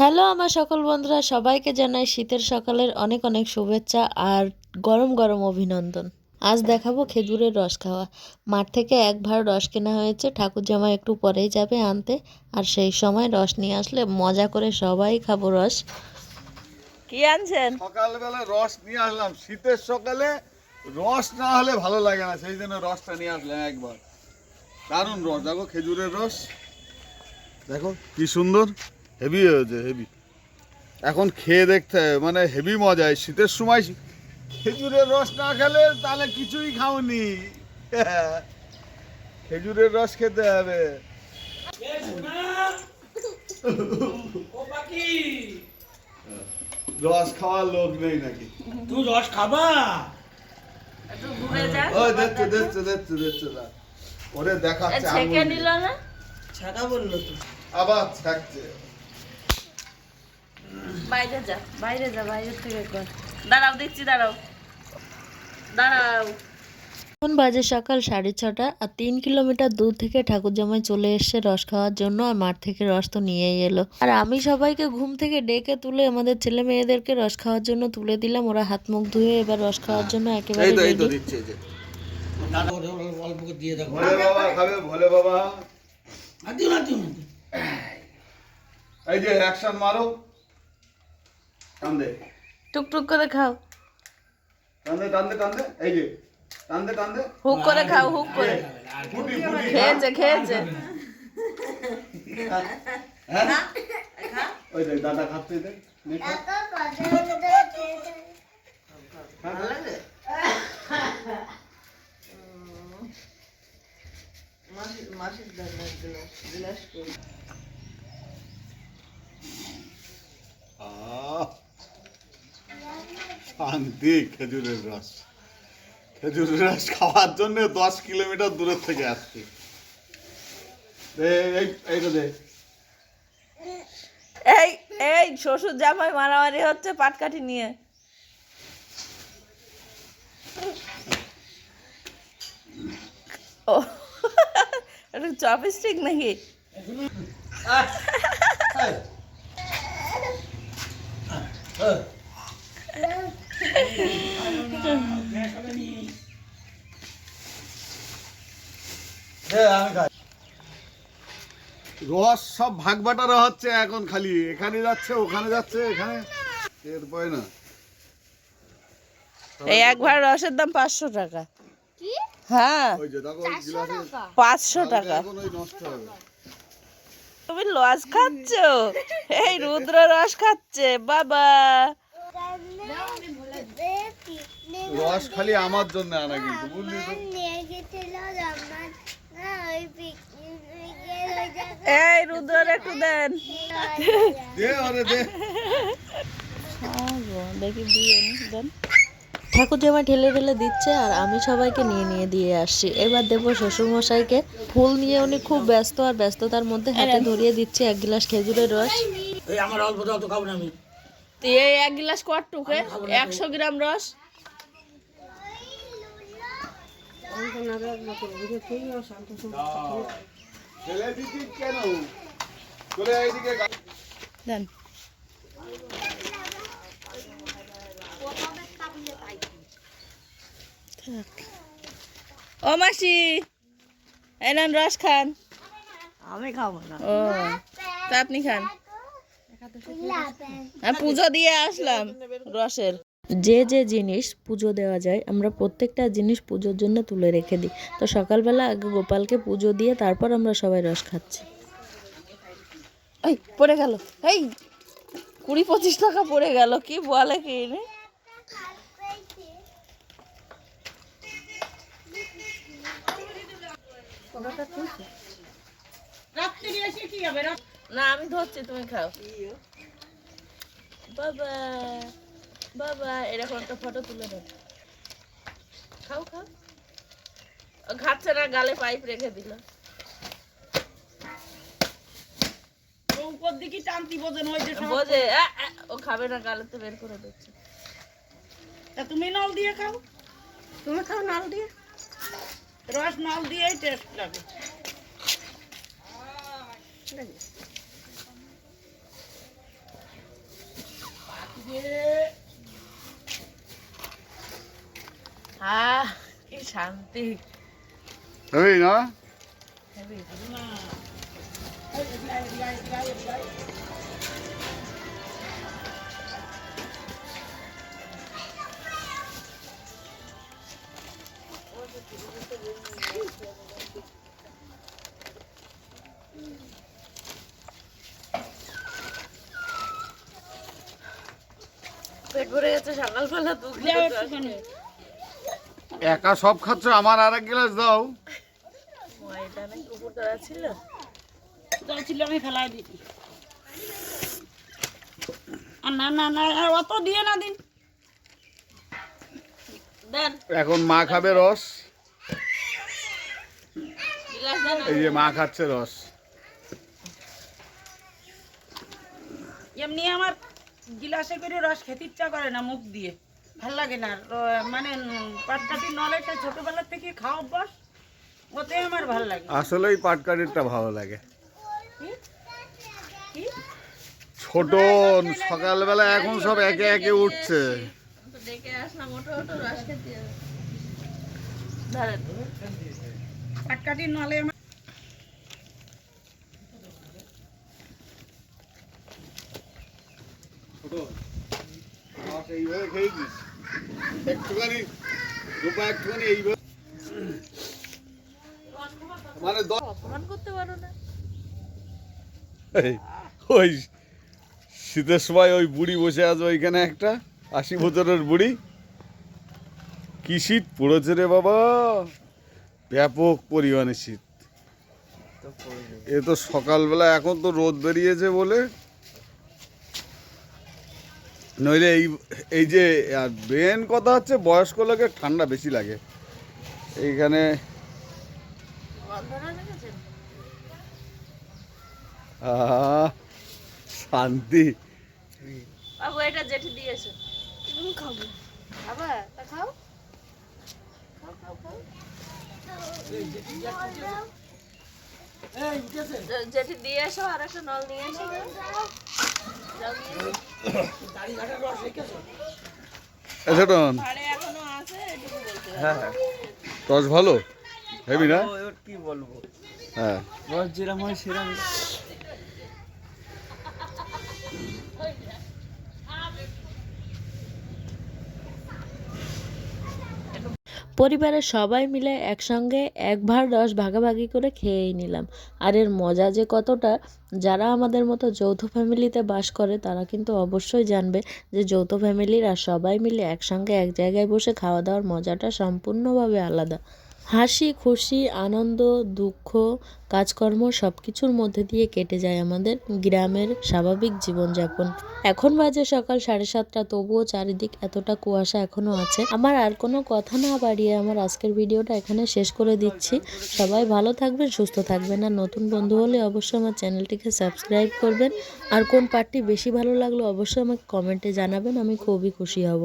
Hello আমার সকল বন্ধুরা সবাইকে জানাই শীতের সকালের অনেক অনেক শুভেচ্ছা আর গরম গরম অভিনন্দন। আজ দেখাবো খেজুরের রস খাওয়া। মাঠ থেকে এক ভার রস কেনা হয়েছে ঠাকুর জামা একটু পরেই যাবে আনতে আর সেই সময় রস নিয়ে আসলে মজা করে সবাই খাব রস। কি আনছেন? সকালবেলা রস নিয়ে আসলাম। শীতের সকালে রস না হলে ভালো লাগে না সেই জন্য রসটা নিয়ে আসলাম একবার। দারুণ রস দেখো খেজুরের রস। দেখো কি সুন্দর। হেভি হয়েছে হেভি এখন খেয়ে দেখতে হবে মানে হেভি মজা শীতের সময় খেজুরের রস না খেলে তাহলে কিছুই খাওনি। খেজুরের রস খেতে হবে। রস খাওয়ার লোক নেই নাকি? তুই রস খাবা? দেখছে দেখছে দেখছে ওরে দেখাচ্ছে আবার থাকছে বাইরে যা বাইরে যা বাইরে থেকে কর। দাঁড়াও দিচ্ছি দাঁড়াও। দাঁড়াও। এখন বাজে সকাল সাড়ে ছটা আর তিন কিলোমিটার দূর থেকে ঠাকুর জামাই চলে এসছে রস খাওয়ার জন্য আর মাঠ থেকে রস তো নিয়েই এলো। আর আমি সবাইকে ঘুম থেকে ডেকে তুলে আমাদের ছেলে মেয়েদেরকে রস খাওয়ার জন্য তুলে দিলাম। ওরা হাত মুখ ধুয়ে এবার রস খাওয়ার জন্য একেবারে এই যে অ্যাকশন মারো। টান্দে। টুকটুক করে খাও। টান্দে টান্দে টান্দে। এই যে টান্দে টান্দে। হুক করে খাও হুক করে। খেয়েছে খেয়েছে। হ্যাঁ? ওই দেখ দাদা খাচ্ছে দেখ নে খা। আহ, শান্তি খেজুরের রস। খেজুরের রস খাওয়ার জন্য দশ কিলোমিটার দূরের থেকে আসছি। এইটা দে। এই এই শ্বশুর জামাই মারামারি হচ্ছে পাটকাঠি নিয়ে। ও এটা চপস্টিক নাকি? রস সব ভাগ বাটারা হচ্ছে এখন খালি। এখানে যাচ্ছে ওখানে যাচ্ছে এখানে। এর পায় না। এই একবার রসের দাম পাঁচশো টাকা। হ্যাঁ। ওই যে দেখো ওই গিলাসে পাঁচশো টাকা। এখন ওই নষ্ট হবে। তুমি লস খাচ্ছ? এই রুদ্র রস খাচ্ছে বাবা। রস খালি আমার জন্য আনা কিন্তু বুঝলি তো? এই রুদ্র একটু দেন দে আরে দে। দেখি দিয়ে দেন। ঠাকুর জামা ঠেলে ঠেলে দিচ্ছে আর আমি সবাইকে নিয়ে নিয়ে দিয়ে আসছি। এবার দেবো শ্বশুর মশাইকে ফুল নিয়ে উনি খুব ব্যস্ত আর ব্যস্ততার মধ্যে হাতে ধরিয়ে দিচ্ছে এক গ্লাস খেজুরের রস। আমার অল্প তো খাব না আমি। এই এক গ্লাস কটটুকে একশো গ্রাম রস ছেলে দিদি কেন চলে এইদিকে গা- দেন। থাক। ও মাসি নেন রস খান। আমি খাব না। ও তা আপনি খান। পুজো দিয়ে আসলাম রসের। যে যে জিনিস পুজো দেওয়া যায় আমরা প্রত্যেকটা জিনিস পুজোর জন্য তুলে রেখে দিই। তো সকালবেলা আগে গোপালকে পুজো দিয়ে তারপর আমরা সবাই রস খাচ্ছি। এই পড়ে গেল। এই কুড়ি পঁচিশ টাকা পড়ে গেল। কি বলে কি রে না আমি ধরছি তুমি খাও। বাবা। বাবা এরকম একটা ফটো তুলে দাও। খাও খাও। খাচ্ছে না গালে পাইপ রেখে দিল। উপর দিকে টানতি বোঝেন বোঝে আ, ও খাবে না গালে তো বের করে দিচ্ছে। তা তুমি নল দিয়ে খাও। তুমি খাও নাল দিয়ে। রস নল দিয়েই টেস্ট লাগে। শান্তি। এই না? পেট ভরে গেছে সকালবেলা দু যাও একটুখানি। একা সব খাচ্ছ আমার আর এক গ্লাস দাও। ছিল ছিল আমি ফেলাই আর না না না অত দিয়ে না দিন। এখন মা খাবে রস। এই যে মা খাচ্ছে রস। এমনি আমার গিলাসে করে রস খেতে ইচ্ছা করে না মুখ দিয়ে। ভালো লাগে না। মানে পাটকাটি নলেটা ছোটবেলার থেকে খাওয়া অভ্যাস ওতে আমার ভালো লাগে আসলেই পাটকাঠিটা ভালো লাগে? ছোট সকালবেলা এখন সব একে একে উঠছে। নলে আমার এইভাবে খেয়েছিস একটুখানি রূপা একটুখানি এইভাবে মানে অপমান করতে পারো না। ওই শীতের সময় ওই বুড়ি বসে আছে ওইখানে একটা আশি বছরের বুড়ি। কি শীত পড়েছে রে বাবা? ব্যাপক পরিমাণে শীত। এ তো সকালবেলা এখন তো রোদ বেরিয়েছে বলে নইলে এই এই যে, আর মেন কথা হচ্ছে বয়স্ক লোকের ঠান্ডা বেশি লাগে। এইখানে শান্তি। জেঠি দিয়ে এসো, আর একটা নল এসো। এসো। আচ্ছা টন আরে এখনও আছে এটুকু বলতে হ্যাঁ টস ভালো? হেভি না? কি বলব? হ্যাঁ। রস যেরকম হয় সেরকম পরিবারের সবাই মিলে একসঙ্গে এক ভার রস ভাগাভাগি করে খেয়েই নিলাম। আর এর মজা যে কতটা, যারা আমাদের মতো যৌথ ফ্যামিলিতে বাস করে, তারা কিন্তু অবশ্যই জানবে যে যৌথ ফ্যামিলির আর সবাই মিলে একসঙ্গে এক জায়গায় বসে খাওয়া দাওয়ার মজাটা সম্পূর্ণভাবে আলাদা। হাসি, খুশি, আনন্দ, দুঃখ, কাজকর্ম সব কিছুর মধ্যে দিয়ে কেটে যায় আমাদের গ্রামের স্বাভাবিক জীবনযাপন। এখন বাজে সকাল সাড়ে সাতটা, তবুও চারিদিক এতটা কুয়াশা এখনও আছে। আমার আর কোনো কথা না বাড়িয়ে আমার আজকের ভিডিওটা এখানে শেষ করে দিচ্ছি। সবাই ভালো থাকবেন, সুস্থ থাকবেন আর নতুন বন্ধু হলে অবশ্যই আমার চ্যানেলটিকে সাবস্ক্রাইব করবেন। আর কোন পার্টটি বেশি ভালো লাগল অবশ্যই আমাকে কমেন্টে জানাবেন, আমি খুবই খুশি হব।